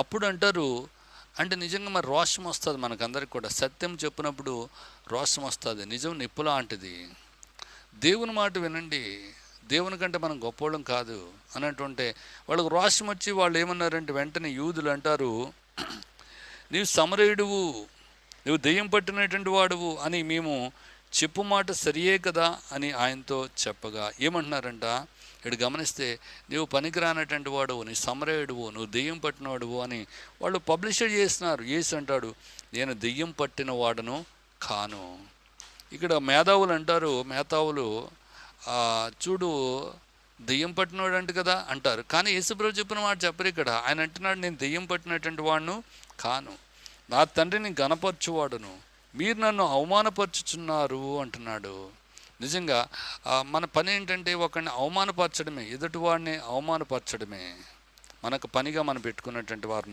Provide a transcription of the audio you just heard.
అప్పుడు అంటారు అంటే నిజంగా మరి రోషం వస్తుంది మనకందరికి కూడా. సత్యం చెప్పినప్పుడు రోషం వస్తుంది. నిజం నిప్పు లాంటిది. దేవుని మాట వినండి. దేవుని కంటే మనం గొప్పవాళ్ళం కాదు అని అంటుంటే వాళ్ళకు రోషం వచ్చి వాళ్ళు ఏమన్నారంటే వెంటనే యూదులు అంటారు నీవు సమరయుడువు నువ్వు దెయ్యం పట్టినటువంటి వాడువు అని మేము చెప్పు మాట సరియే కదా అని ఆయనతో చెప్పగా ఏమంటున్నారంట? ఇటు గమనిస్తే నీవు పనికిరానటువంటి వాడువు నీ సమరయుడువు నువ్వు దెయ్యం పట్టినవాడువు అని వాళ్ళు పబ్లిష్ చేస్తున్నారు. ఏసు అంటాడు నేను దెయ్యం పట్టిన వాడను కాను. ఇక్కడ మేధావులు అంటారు మేధావులు చూడు దెయ్యం పట్టినవాడు అంట కదా అంటారు. కానీ యేసుప్రభు చెప్పిన మాట చెప్పరు ఇక్కడ. ఆయన అంటున్నాడు నేను దెయ్యం పట్టినటువంటి వాడును కాను. నా తండ్రిని గనపరచువాడును మీరు నన్ను అవమానపరుచుచున్నారు అంటున్నాడు. నిజంగా మన పని ఏంటంటే ఒకరిని అవమానపరచడమే ఎదుటివాడిని అవమానపరచడమే. మనకు పనిగా మనం పెట్టుకున్నటువంటి వారిని